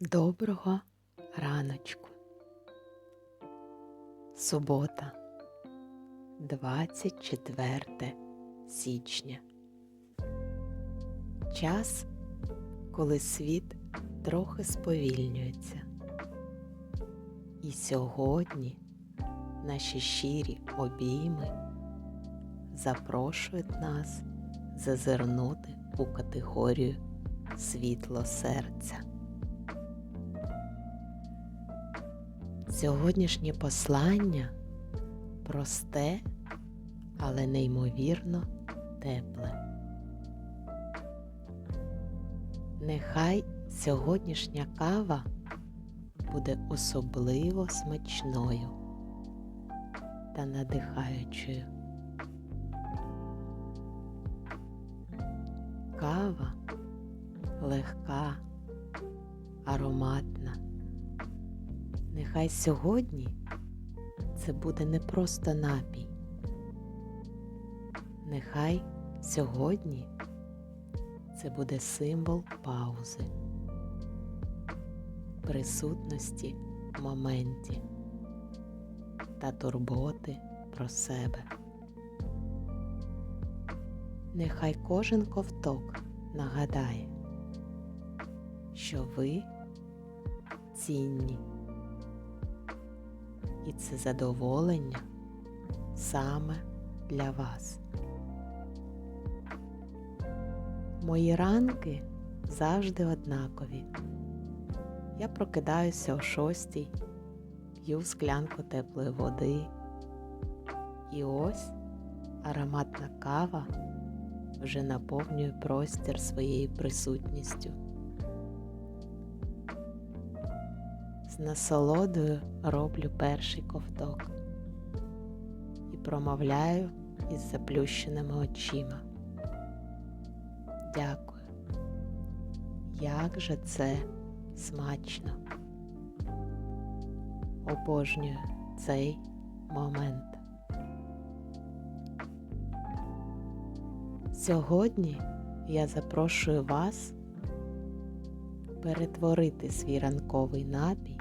Доброго раночку. Субота, 24 січня. Час, коли світ трохи сповільнюється. І сьогодні наші щирі обійми запрошують нас зазирнути у категорію світло серця. Сьогоднішнє послання просте, але неймовірно тепле. Нехай сьогоднішня кава буде особливо смачною та надихаючою. Кава легка, ароматна. Нехай сьогодні це буде не просто напій. Нехай сьогодні це буде символ паузи, присутності в моменті та турботи про себе. Нехай кожен ковток нагадає, що ви цінні і це задоволення саме для вас. Мої ранки завжди однакові. Я прокидаюся о шостій, п'ю склянку теплої води. І ось ароматна кава вже наповнює простір своєю присутністю. Насолодою роблю перший ковток і промовляю із заплющеними очима. Дякую. Як же це смачно. Обожнюю цей момент. Сьогодні я запрошую вас перетворити свій ранковий напій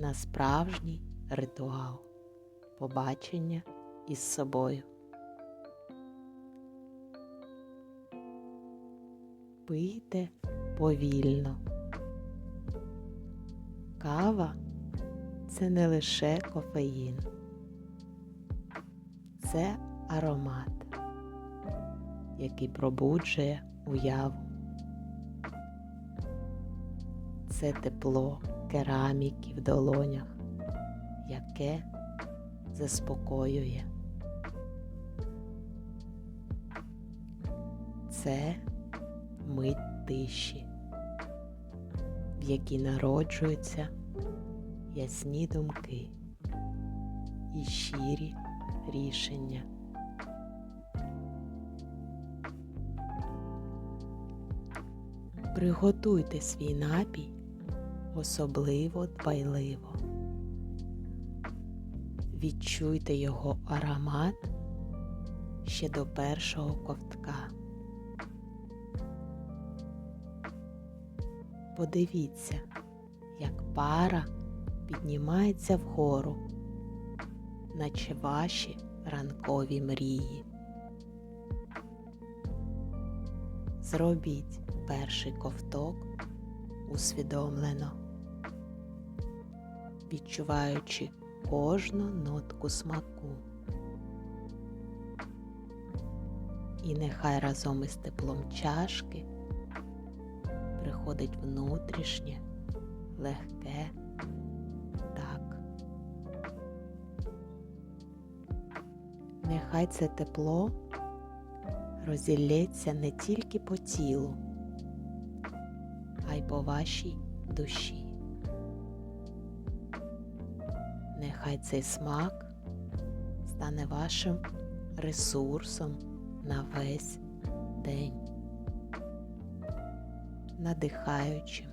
на справжній ритуал побачення із собою. Пийте повільно. Кава це не лише кофеїн, це аромат, який пробуджує уяву. Це тепло кераміки в долонях, яке заспокоює. Це мить тиші, в якій народжуються ясні думки і щирі рішення. Приготуйте свій напій особливо дбайливо. Відчуйте його аромат ще до першого ковтка. Подивіться, як пара піднімається вгору, наче ваші ранкові мрії. Зробіть перший ковток усвідомлено, відчуваючи кожну нотку смаку. І нехай разом із теплом чашки приходить внутрішнє, легке так. Нехай це тепло розілється не тільки по тілу, по вашій душі. Нехай цей смак стане вашим ресурсом на весь день, надихаючим,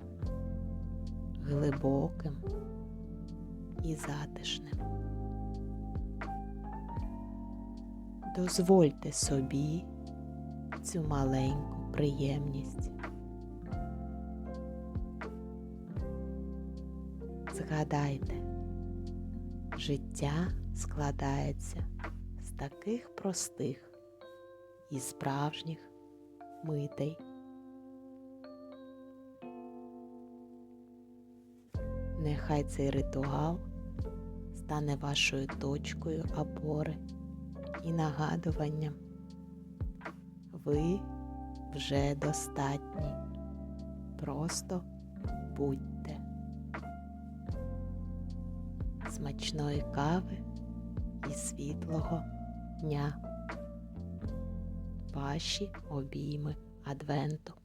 глибоким і затишним. Дозвольте собі цю маленьку приємність. Згадайте, життя складається з таких простих і справжніх митей. Нехай цей ритуал стане вашою точкою опори і нагадуванням. Ви вже достатні. Просто будьте. Смачної кави і світлого дня. Ваші обійми Адвенту.